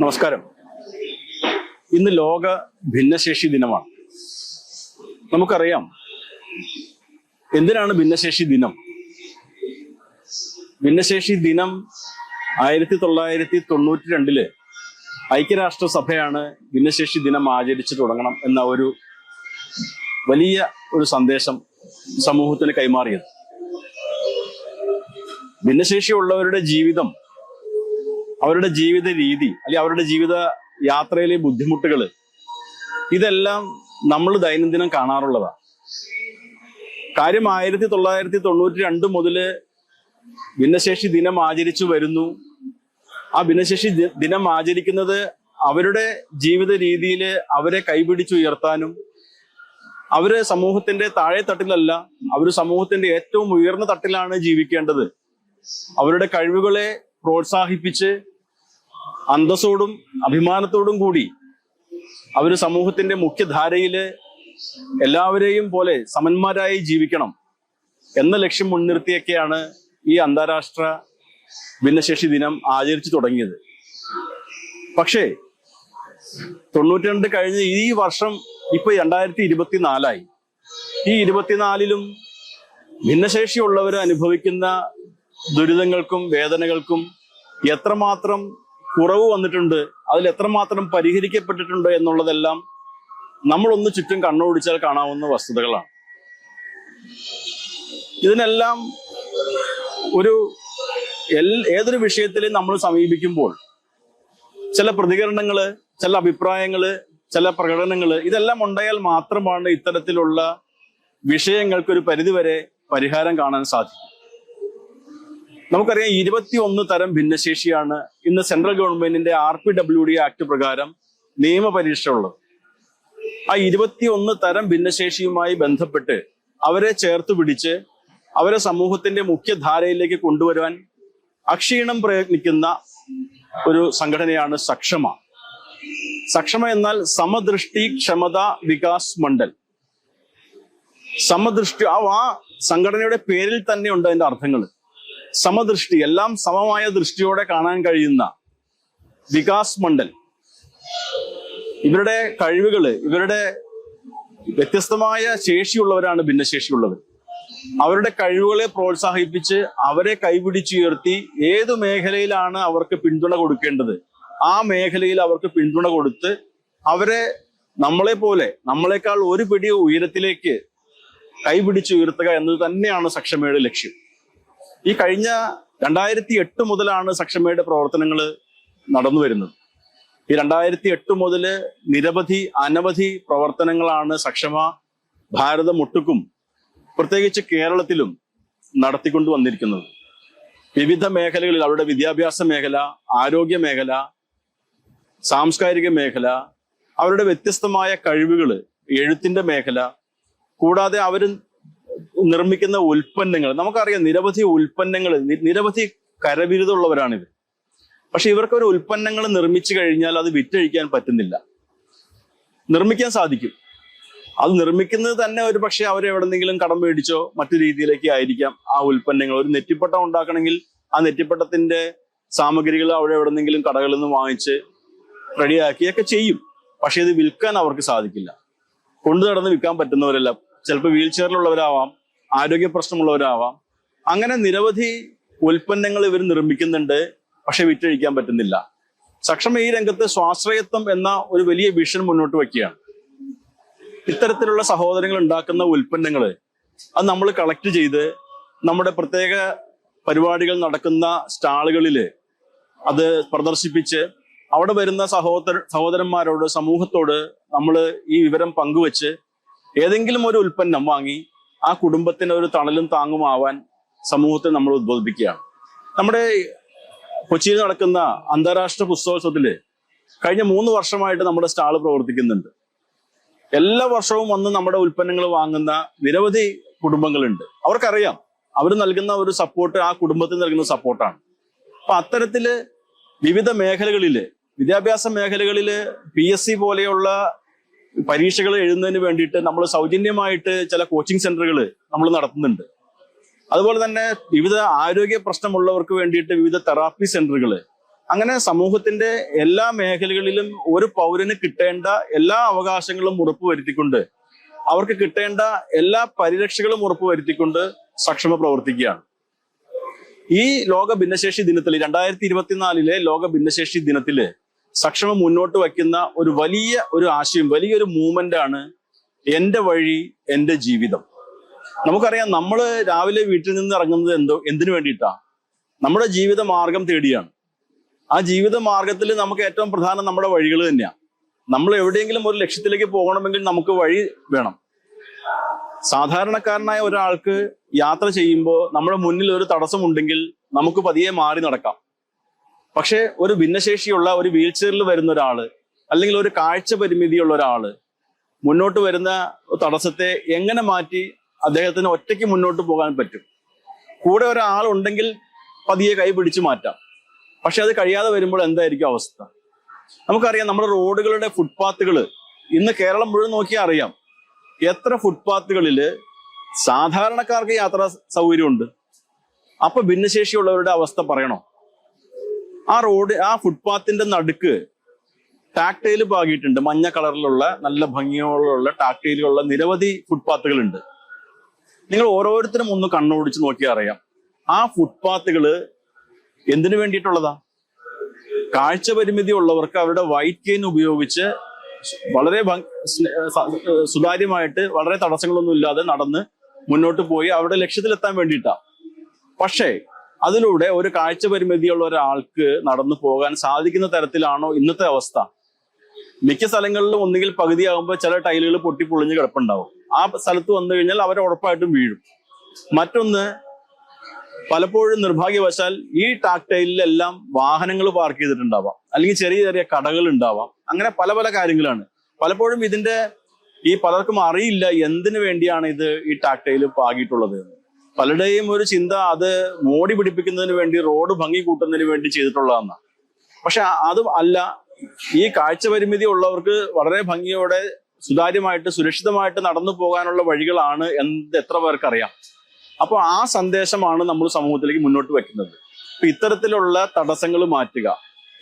നമസ്കാരം. ഇന്ന് ലോക ഭിന്നശേഷി ദിനമാണ്. നമുക്കറിയാം എന്തിനാണ് ഭിന്നശേഷി ദിനം? ഭിന്നശേഷി ദിനം ആയിരത്തി തൊള്ളായിരത്തി തൊണ്ണൂറ്റി രണ്ടിൽ ഐക്യരാഷ്ട്രസഭയാണ് ഭിന്നശേഷി ദിനം ആചരിച്ചു തുടങ്ങണം എന്ന ഒരു വലിയ ഒരു സന്ദേശം സമൂഹത്തിന് കൈമാറിയത്. ഭിന്നശേഷിയുള്ളവരുടെ ജീവിതം അവരുടെ ജീവിത രീതി അല്ലെങ്കിൽ അവരുടെ ജീവിത യാത്രയിലെ ബുദ്ധിമുട്ടുകൾ ഇതെല്ലാം നമ്മൾ ദൈനംദിനം കാണാറുള്ളതാണ് കാര്യം ആയിരത്തി തൊള്ളായിരത്തി തൊണ്ണൂറ്റി രണ്ട് മുതൽ ഭിന്നശേഷി ദിനം ആചരിച്ചു വരുന്നു. ആ ഭിന്നശേഷി ദിനം ആചരിക്കുന്നത് അവരുടെ ജീവിത രീതിയിൽ അവരെ കൈപിടിച്ചുയർത്താനും അവർ സമൂഹത്തിന്റെ താഴെ തട്ടിലല്ല അവർ സമൂഹത്തിന്റെ ഏറ്റവും ഉയർന്ന തട്ടിലാണ് ജീവിക്കേണ്ടത്. അവരുടെ കഴിവുകളെ പ്രോത്സാഹിപ്പിച്ച് അന്തസ്സോടും അഭിമാനത്തോടും കൂടി അവർ സമൂഹത്തിന്റെ മുഖ്യധാരയിൽ എല്ലാവരെയും പോലെ സമന്മാരായി ജീവിക്കണം എന്ന ലക്ഷ്യം മുൻനിർത്തിയൊക്കെയാണ് ഈ അന്താരാഷ്ട്ര ഭിന്നശേഷി ദിനം ആചരിച്ചു തുടങ്ങിയത്. പക്ഷേ തൊണ്ണൂറ്റി രണ്ട് കഴിഞ്ഞ് ഈ വർഷം ഇപ്പൊ രണ്ടായിരത്തി ഇരുപത്തിനാലായി ഈ ഇരുപത്തിനാലിലും ഭിന്നശേഷിയുള്ളവർ അനുഭവിക്കുന്ന ദുരിതങ്ങൾക്കും വേദനകൾക്കും എത്രമാത്രം കുറവ് വന്നിട്ടുണ്ട് അതിൽ എത്രമാത്രം പരിഹരിക്കപ്പെട്ടിട്ടുണ്ട് എന്നുള്ളതെല്ലാം നമ്മളൊന്ന് ചുറ്റും കണ്ണോടിച്ചാൽ കാണാവുന്ന വസ്തുതകളാണ്. ഇതിനെല്ലാം ഒരു ഏതൊരു വിഷയത്തിലും നമ്മൾ സമീപിക്കുമ്പോൾ ചില പ്രതികരണങ്ങൾ ചില അഭിപ്രായങ്ങൾ ചില പ്രകടനങ്ങൾ ഇതെല്ലാം ഉണ്ടായാൽ മാത്രമാണ് ഇത്തരത്തിലുള്ള വിഷയങ്ങൾക്ക് ഒരു പരിധിവരെ പരിഹാരം കാണാൻ സാധിക്കും. നമുക്കറിയാം ഇരുപത്തി ഒന്ന് തരം ഭിന്നശേഷിയാണ് ഇന്ന് സെൻട്രൽ ഗവൺമെന്റിന്റെ R P W D act പ്രകാരം നിയമപരീക്ഷ ഉള്ളത്. ആ ഇരുപത്തി ഒന്ന് തരം ഭിന്നശേഷിയുമായി ബന്ധപ്പെട്ട് അവരെ ചേർത്ത് പിടിച്ച് അവരെ സമൂഹത്തിന്റെ മുഖ്യധാരയിലേക്ക് കൊണ്ടുവരുവാൻ അക്ഷീണം പ്രയത്നിക്കുന്ന ഒരു സംഘടനയാണ് സക്ഷമ. സക്ഷമ എന്നാൽ സമദൃഷ്ടി ക്ഷമത വികാസ് മണ്ഡൽ. സമദൃഷ്ടി ആ സംഘടനയുടെ പേരിൽ തന്നെ ഉണ്ട് അതിന്റെ അർത്ഥങ്ങൾ സമദൃഷ്ടി എല്ലാം സമമായ ദൃഷ്ടിയോടെ കാണാൻ കഴിയുന്ന വികാസ് മണ്ഡൽ. ഇവരുടെ കഴിവുകൾ ഇവരുടെ വ്യത്യസ്തമായ ശേഷിയുള്ളവരാണ് ഭിന്നശേഷിയുള്ളവർ. അവരുടെ കഴിവുകളെ പ്രോത്സാഹിപ്പിച്ച് അവരെ കൈപിടിച്ചുയർത്തി ഏത് മേഖലയിലാണ് അവർക്ക് പിന്തുണ കൊടുക്കേണ്ടത് ആ മേഖലയിൽ അവർക്ക് പിന്തുണ കൊടുത്ത് അവരെ നമ്മളെ പോലെ നമ്മളെക്കാൾ ഒരു പിടി ഉയരത്തിലേക്ക് കൈപിടിച്ചുയർത്തുക എന്നത് തന്നെയാണ് സക്ഷമയുടെ ലക്ഷ്യം. ഈ കഴിഞ്ഞ രണ്ടായിരത്തി എട്ട് മുതലാണ് സക്ഷമയുടെ പ്രവർത്തനങ്ങൾ നടന്നു വരുന്നത്. ഈ രണ്ടായിരത്തി എട്ട് മുതൽ നിരവധി അനവധി പ്രവർത്തനങ്ങളാണ് സക്ഷമ ഭാരതം ഒട്ടുക്കും പ്രത്യേകിച്ച് കേരളത്തിലും നടത്തിക്കൊണ്ടു വന്നിരിക്കുന്നത്. വിവിധ മേഖലകളിൽ അവരുടെ വിദ്യാഭ്യാസ മേഖല ആരോഗ്യ മേഖല സാംസ്കാരിക മേഖല അവരുടെ വ്യത്യസ്തമായ കഴിവുകൾ എഴുത്തിന്റെ മേഖല കൂടാതെ അവർ നിർമ്മിക്കുന്ന ഉൽപ്പന്നങ്ങൾ. നമുക്കറിയാം നിരവധി ഉൽപ്പന്നങ്ങൾ നിരവധി കരവിരുതുള്ളവരാണിത് പക്ഷെ ഇവർക്ക് ഒരു ഉൽപ്പന്നങ്ങൾ നിർമ്മിച്ചു കഴിഞ്ഞാൽ അത് വിറ്റഴിക്കാൻ പറ്റുന്നില്ല. നിർമ്മിക്കാൻ സാധിക്കും. അത് നിർമ്മിക്കുന്നത് തന്നെ ഒരു പക്ഷെ അവരെ എവിടെന്നെങ്കിലും കടം മേടിച്ചോ മറ്റു രീതിയിലേക്ക് ആയിരിക്കാം ആ ഉൽപ്പന്നങ്ങൾ. ഒരു നെറ്റിപ്പട്ടം ഉണ്ടാക്കണമെങ്കിൽ ആ നെറ്റിപ്പട്ടത്തിന്റെ സാമഗ്രികൾ അവിടെ എവിടെന്നെങ്കിലും കടകളിൽ നിന്ന് വാങ്ങിച്ച് റെഡിയാക്കിയൊക്കെ ചെയ്യും. പക്ഷെ ഇത് വിൽക്കാൻ അവർക്ക് സാധിക്കില്ല. കൊണ്ടു നടന്ന് വിൽക്കാൻ പറ്റുന്നവരല്ല. ചിലപ്പോൾ വീൽ ചെയറിലുള്ളവരാവാം ആരോഗ്യ പ്രശ്നമുള്ളവരാവാം. അങ്ങനെ നിരവധി ഉൽപ്പന്നങ്ങൾ ഇവർ നിർമ്മിക്കുന്നുണ്ട് പക്ഷെ വിറ്റഴിക്കാൻ പറ്റുന്നില്ല. സക്ഷമ ഈ രംഗത്ത് സ്വാശ്രയത്വം എന്ന ഒരു വലിയ വിഷൻ മുന്നോട്ട് വയ്ക്കുകയാണ്. ഇത്തരത്തിലുള്ള സഹോദരങ്ങൾ ഉണ്ടാക്കുന്ന ഉൽപ്പന്നങ്ങൾ അത് നമ്മൾ കളക്ട് ചെയ്ത് നമ്മുടെ പ്രത്യേക പരിപാടികൾ നടക്കുന്ന സ്റ്റാളുകളിൽ അത് പ്രദർശിപ്പിച്ച് അവിടെ വരുന്ന സഹോദര സഹോദരന്മാരോട് സമൂഹത്തോട് നമ്മൾ ഈ വിവരം പങ്കുവെച്ച് ഏതെങ്കിലും ഒരു ഉൽപ്പന്നം വാങ്ങി ആ കുടുംബത്തിന് ഒരു തണലും താങ്ങുമാവാൻ സമൂഹത്തെ നമ്മൾ ഉദ്ബോധിപ്പിക്കുകയാണ്. നമ്മുടെ കൊച്ചിയിൽ നടക്കുന്ന അന്താരാഷ്ട്ര പുസ്തകോത്സവത്തിൽ കഴിഞ്ഞ മൂന്ന് വർഷമായിട്ട് നമ്മുടെ സ്റ്റാൾ പ്രവർത്തിക്കുന്നുണ്ട്. എല്ലാ വർഷവും വന്ന് നമ്മുടെ ഉൽപ്പന്നങ്ങൾ വാങ്ങുന്ന നിരവധി കുടുംബങ്ങളുണ്ട്. അവർക്കറിയാം അവർ നൽകുന്ന ഒരു സപ്പോർട്ട് ആ കുടുംബത്തിന് നൽകുന്ന സപ്പോർട്ടാണ് അപ്പൊ അത്തരത്തിൽ വിവിധ മേഖലകളിൽ വിദ്യാഭ്യാസ മേഖലകളിൽ പി എസ് സി പോലെയുള്ള പരീക്ഷകൾ എഴുതുന്നതിന് വേണ്ടിയിട്ട് നമ്മൾ സൗജന്യമായിട്ട് ചില കോച്ചിങ് സെന്ററുകൾ നമ്മൾ നടത്തുന്നുണ്ട്. അതുപോലെ തന്നെ വിവിധ ആരോഗ്യ പ്രശ്നമുള്ളവർക്ക് വേണ്ടിയിട്ട് വിവിധ തെറാപ്പി സെന്ററുകൾ അങ്ങനെ സമൂഹത്തിന്റെ എല്ലാ മേഖലകളിലും ഒരു പൗരന് കിട്ടേണ്ട എല്ലാ അവകാശങ്ങളും ഉറപ്പുവരുത്തിക്കൊണ്ട് അവർക്ക് കിട്ടേണ്ട എല്ലാ പരിരക്ഷകളും ഉറപ്പുവരുത്തിക്കൊണ്ട് സക്ഷമ പ്രവർത്തിക്കുകയാണ്. ഈ ലോക ഭിന്നശേഷി ദിനത്തിൽ രണ്ടായിരത്തി ഇരുപത്തിനാലിലെ ലോക ഭിന്നശേഷി ദിനത്തിൽ സക്ഷമ മുന്നോട്ട് വയ്ക്കുന്ന ഒരു വലിയ ഒരു ആശയം വലിയൊരു മൂവ്മെന്റ് ആണ് എന്റെ വഴി എന്റെ ജീവിതം. നമുക്കറിയാം നമ്മൾ രാവിലെ വീട്ടിൽ നിന്ന് ഇറങ്ങുന്നത് എന്തോ എന്തിനു വേണ്ടിയിട്ടാ? നമ്മുടെ ജീവിത മാർഗം തേടിയാണ്. ആ ജീവിത മാർഗത്തിൽ നമുക്ക് ഏറ്റവും പ്രധാനം നമ്മുടെ വഴികൾ തന്നെയാണ് നമ്മൾ എവിടെയെങ്കിലും ഒരു ലക്ഷ്യത്തിലേക്ക് പോകണമെങ്കിൽ നമുക്ക് വഴി വേണം. സാധാരണക്കാരനായ ഒരാൾക്ക് യാത്ര ചെയ്യുമ്പോൾ നമ്മുടെ മുന്നിൽ ഒരു തടസ്സമുണ്ടെങ്കിൽ നമുക്ക് പതിയെ മാറി നടക്കാം. പക്ഷെ ഒരു ഭിന്നശേഷിയുള്ള ഒരു വീൽ ചെയറിൽ വരുന്ന ഒരാൾ അല്ലെങ്കിൽ ഒരു കാഴ്ച പരിമിതിയുള്ള ഒരാൾ മുന്നോട്ട് വരുന്ന തടസ്സത്തെ എങ്ങനെ മാറ്റി അദ്ദേഹത്തിന് ഒറ്റയ്ക്ക് മുന്നോട്ട് പോകാൻ പറ്റും? കൂടെ ഒരാൾ ഉണ്ടെങ്കിൽ പതിയെ കൈ പിടിച്ചു മാറ്റാം. പക്ഷെ അത് കഴിയാതെ വരുമ്പോൾ എന്തായിരിക്കും അവസ്ഥ? നമുക്കറിയാം നമ്മുടെ റോഡുകളുടെ ഫുട്പാത്തുകൾ ഇന്ന് കേരളം മുഴുവൻ നോക്കിയാൽ അറിയാം. എത്ര ഫുട്പാത്തുകളിൽ സാധാരണക്കാർക്ക് യാത്രാ സൗകര്യമുണ്ട്. അപ്പൊ ഭിന്നശേഷിയുള്ളവരുടെ അവസ്ഥ പറയണോ? ആ റോഡ് ആ ഫുട്പാത്തിന്റെ നടുക്ക് ടാക്ടൈൽ പാകിയിട്ടുണ്ട് മഞ്ഞ കളറിലുള്ള നല്ല ഭംഗിയോടുള്ള ടാക്ടൈലുള്ള നിരവധി ഫുട്പാത്തുകളുണ്ട് നിങ്ങൾ ഓരോരുത്തരും ഒന്ന് കണ്ണോടിച്ച് നോക്കിയാൽ അറിയാം. ആ ഫുട്പാത്തുകൾ എന്തിനു വേണ്ടിയിട്ടുള്ളതാ? കാഴ്ച പരിമിതി ഉള്ളവർക്ക് അവരുടെ വൈറ്റ് കെയിൻ ഉപയോഗിച്ച് വളരെ സുതാര്യമായിട്ട് വളരെ തടസ്സങ്ങളൊന്നും ഇല്ലാതെ നടന്ന് മുന്നോട്ട് പോയി. അവരുടെ ലക്ഷ്യത്തിലെത്താൻ വേണ്ടിയിട്ടാ. പക്ഷേ അതിലൂടെ ഒരു കാഴ്ച പരിമിതിയുള്ള ഒരാൾക്ക് നടന്നു പോകാൻ സാധിക്കുന്ന തരത്തിലാണോ ഇന്നത്തെ അവസ്ഥ? മിക്ക സ്ഥലങ്ങളിലും ഒന്നുകിൽ പകുതിയാകുമ്പോൾ ചില ടൈലുകൾ പൊട്ടി പൊളിഞ്ഞ് കിടപ്പുണ്ടാവും. ആ സ്ഥലത്ത് വന്നു കഴിഞ്ഞാൽ അവർ ഉറപ്പായിട്ടും വീഴും. മറ്റൊന്ന് പലപ്പോഴും നിർഭാഗ്യവശാൽ ഈ ടാക്ടൈലിലെല്ലാം വാഹനങ്ങൾ പാർക്ക് ചെയ്തിട്ടുണ്ടാവാം. അല്ലെങ്കിൽ ചെറിയ ചെറിയ കടകൾ ഉണ്ടാവാം. അങ്ങനെ പല പല കാര്യങ്ങളാണ്. പലപ്പോഴും ഇതിന്റെ ഈ പലർക്കും അറിയില്ല എന്തിനു വേണ്ടിയാണ് ഇത് ഈ ടാക്ടൈൽ പാകിയിട്ടുള്ളത് എന്ന്. പലരുടെയും ഒരു ചിന്ത അത് മോടി പിടിപ്പിക്കുന്നതിന് വേണ്ടി റോഡ് ഭംഗി കൂട്ടുന്നതിന് വേണ്ടി ചെയ്തിട്ടുള്ളതാണ് പക്ഷെ അതും അല്ല. ഈ കാഴ്ച പരിമിതി ഉള്ളവർക്ക് വളരെ ഭംഗിയോടെ സുതാര്യമായിട്ട് സുരക്ഷിതമായിട്ട് നടന്നു പോകാനുള്ള വഴികളാണ് എന്ത് എത്ര പേർക്കറിയാം. അപ്പോൾ ആ സന്ദേശമാണ് നമ്മൾ സമൂഹത്തിലേക്ക് മുന്നോട്ട് വെക്കുന്നത് അപ്പൊ ഇത്തരത്തിലുള്ള തടസ്സങ്ങൾ മാറ്റുക.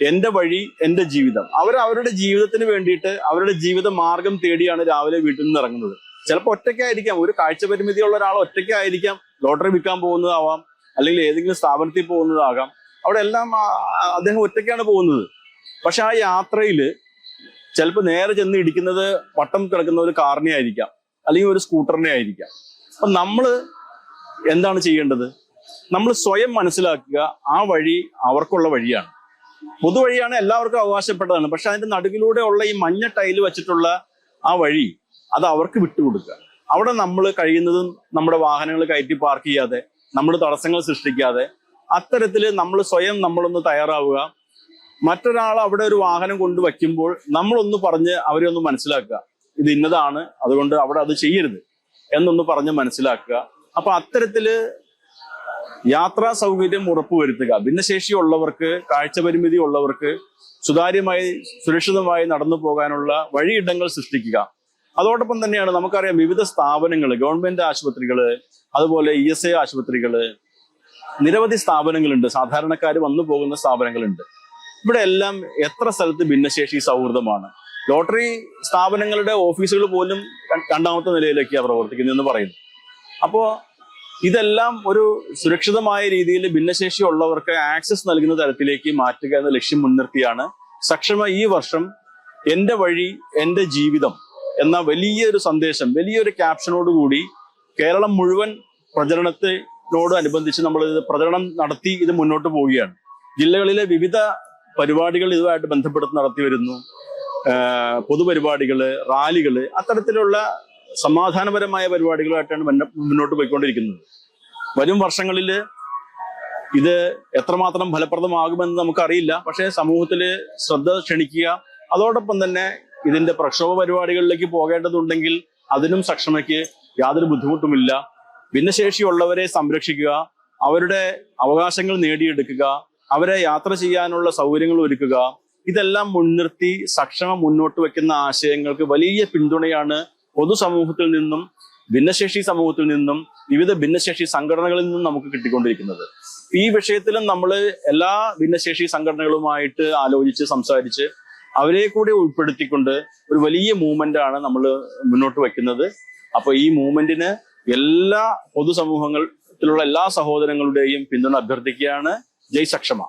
എന്റെ വഴി എന്റെ ജീവിതം. അവർ അവരുടെ ജീവിതത്തിന് വേണ്ടിയിട്ട് അവരുടെ ജീവിത മാർഗം തേടിയാണ് രാവിലെ വീട്ടിൽ നിന്ന് ഇറങ്ങുന്നത്. ചിലപ്പോൾ ഒറ്റയ്ക്കായിരിക്കാം. ഒരു കാഴ്ച പരിമിതിയുള്ള ഒരാൾ ഒറ്റയ്ക്കായിരിക്കാം ലോട്ടറി വിൽക്കാൻ പോകുന്നതാവാം അല്ലെങ്കിൽ ഏതെങ്കിലും സ്ഥാപനത്തിൽ പോകുന്നതാകാം. അവിടെ എല്ലാം അദ്ദേഹം ഒറ്റയ്ക്കാണ് പോകുന്നത്. പക്ഷെ ആ യാത്രയിൽ ചിലപ്പോൾ നേരെ ചെന്ന് ഇടിക്കുന്നത് വട്ടം കിടക്കുന്ന ഒരു കാറിനെ ആയിരിക്കാം അല്ലെങ്കിൽ ഒരു സ്കൂട്ടറിനെ ആയിരിക്കാം. അപ്പൊ നമ്മൾ എന്താണ് ചെയ്യേണ്ടത്? നമ്മൾ സ്വയം മനസ്സിലാക്കുക ആ വഴി അവർക്കുള്ള വഴിയാണ്. പൊതുവഴിയാണ് എല്ലാവർക്കും അവകാശപ്പെട്ടതാണ്. പക്ഷെ അതിന്റെ നടുവിലൂടെ ഉള്ള ഈ മഞ്ഞ ടൈൽ വെച്ചിട്ടുള്ള ആ വഴി അത് അവർക്ക് വിട്ടുകൊടുക്കുക. അവിടെ നമ്മൾ കഴിയുന്നതും നമ്മുടെ വാഹനങ്ങൾ കയറ്റി പാർക്ക് ചെയ്യാതെ നമ്മൾ തടസ്സങ്ങൾ സൃഷ്ടിക്കാതെ അത്തരത്തിൽ നമ്മൾ സ്വയം നമ്മളൊന്ന് തയ്യാറാവുക. മറ്റൊരാൾ അവിടെ ഒരു വാഹനം കൊണ്ട് വയ്ക്കുമ്പോൾ നമ്മളൊന്ന് പറഞ്ഞ് അവരെ ഒന്ന് മനസ്സിലാക്കുക. ഇത് ഇന്നതാണ് അതുകൊണ്ട് അവിടെ അത് ചെയ്യരുത് എന്നൊന്ന് പറഞ്ഞ് മനസ്സിലാക്കുക. അപ്പൊ അത്തരത്തിൽ യാത്രാ സൗകര്യം ഉറപ്പുവരുത്തുക. കാഴ്ച പരിമിതി ഉള്ളവർക്ക് സുതാര്യമായി സുരക്ഷിതമായി നടന്നു പോകാനുള്ള വഴിയിടങ്ങൾ സൃഷ്ടിക്കുക. അതോടൊപ്പം തന്നെയാണ് നമുക്കറിയാം വിവിധ സ്ഥാപനങ്ങൾ ഗവൺമെന്റ് ആശുപത്രികൾ അതുപോലെ ഇ എസ് എ ആശുപത്രികൾ നിരവധി സ്ഥാപനങ്ങളുണ്ട്. സാധാരണക്കാർ വന്നു പോകുന്ന സ്ഥാപനങ്ങളുണ്ട്. ഇവിടെ എല്ലാം എത്ര സ്ഥലത്ത് ഭിന്നശേഷി സൗഹൃദമാണ്. ലോട്ടറി സ്ഥാപനങ്ങളുടെ ഓഫീസുകൾ പോലും രണ്ടാമത്തെ നിലയിലേക്കാണ് പ്രവർത്തിക്കുന്നതെന്ന് പറയുന്നു. അപ്പോ ഇതെല്ലാം ഒരു സുരക്ഷിതമായ രീതിയിൽ ഭിന്നശേഷി ഉള്ളവർക്ക് ആക്സസ് നൽകുന്ന തരത്തിലേക്ക് മാറ്റുക എന്ന ലക്ഷ്യം മുൻനിർത്തിയാണ്. സക്ഷമ ഈ വർഷം എന്റെ വഴി എന്റെ ജീവിതം എന്ന വലിയൊരു സന്ദേശം വലിയൊരു ക്യാപ്ഷനോട് കൂടി കേരളം മുഴുവൻ പ്രചരണത്തിനോട് അനുബന്ധിച്ച് നമ്മൾ ഇത് പ്രചരണം നടത്തി ഇത് മുന്നോട്ട് പോവുകയാണ്. ജില്ലകളിലെ വിവിധ പരിപാടികൾ ഇതുമായിട്ട് ബന്ധപ്പെടുത്തി നടത്തി വരുന്നു. പൊതുപരിപാടികൾ റാലികൾ അത്തരത്തിലുള്ള സമാധാനപരമായ പരിപാടികളായിട്ടാണ് മുന്നോട്ട് പോയിക്കൊണ്ടിരിക്കുന്നത്. വരും വർഷങ്ങളിൽ ഇത് എത്രമാത്രം ഫലപ്രദമാകുമെന്ന് നമുക്കറിയില്ല. പക്ഷേ സമൂഹത്തിൽ ശ്രദ്ധ ക്ഷണിക്കുക അതോടൊപ്പം തന്നെ ഇതിന്റെ പ്രക്ഷോഭ പരിപാടികളിലേക്ക് പോകേണ്ടതുണ്ടെങ്കിൽ അതിനും സക്ഷമയ്ക്ക് യാതൊരു ബുദ്ധിമുട്ടുമില്ല. ഭിന്നശേഷിയുള്ളവരെ സംരക്ഷിക്കുക അവരുടെ അവകാശങ്ങൾ നേടിയെടുക്കുക അവരെ യാത്ര ചെയ്യാനുള്ള സൗകര്യങ്ങൾ ഒരുക്കുക. ഇതെല്ലാം മുൻനിർത്തി സക്ഷമ മുന്നോട്ട് വെക്കുന്ന ആശയങ്ങൾക്ക് വലിയ പിന്തുണയാണ് പൊതുസമൂഹത്തിൽ നിന്നും ഭിന്നശേഷി സമൂഹത്തിൽ നിന്നും വിവിധ ഭിന്നശേഷി സംഘടനകളിൽ നിന്നും നമുക്ക് കിട്ടിക്കൊണ്ടിരിക്കുന്നത്. ഈ വിഷയത്തിലും നമ്മൾ എല്ലാ ഭിന്നശേഷി സംഘടനകളുമായിട്ട് ആലോചിച്ച് സംസാരിച്ച് അവരെ കൂടെ ഉൾപ്പെടുത്തിക്കൊണ്ട് ഒരു വലിയ മൂവ്മെന്റ് ആണ് നമ്മൾ മുന്നോട്ട് വെക്കുന്നത്. അപ്പൊ ഈ മൂവ്മെന്റിന് എല്ലാ പൊതുസമൂഹങ്ങളിലുള്ള എല്ലാ സഹോദരങ്ങളുടെയും പിന്തുണ അഭ്യർത്ഥിക്കുകയാണ് ജയ് സക്ഷമ.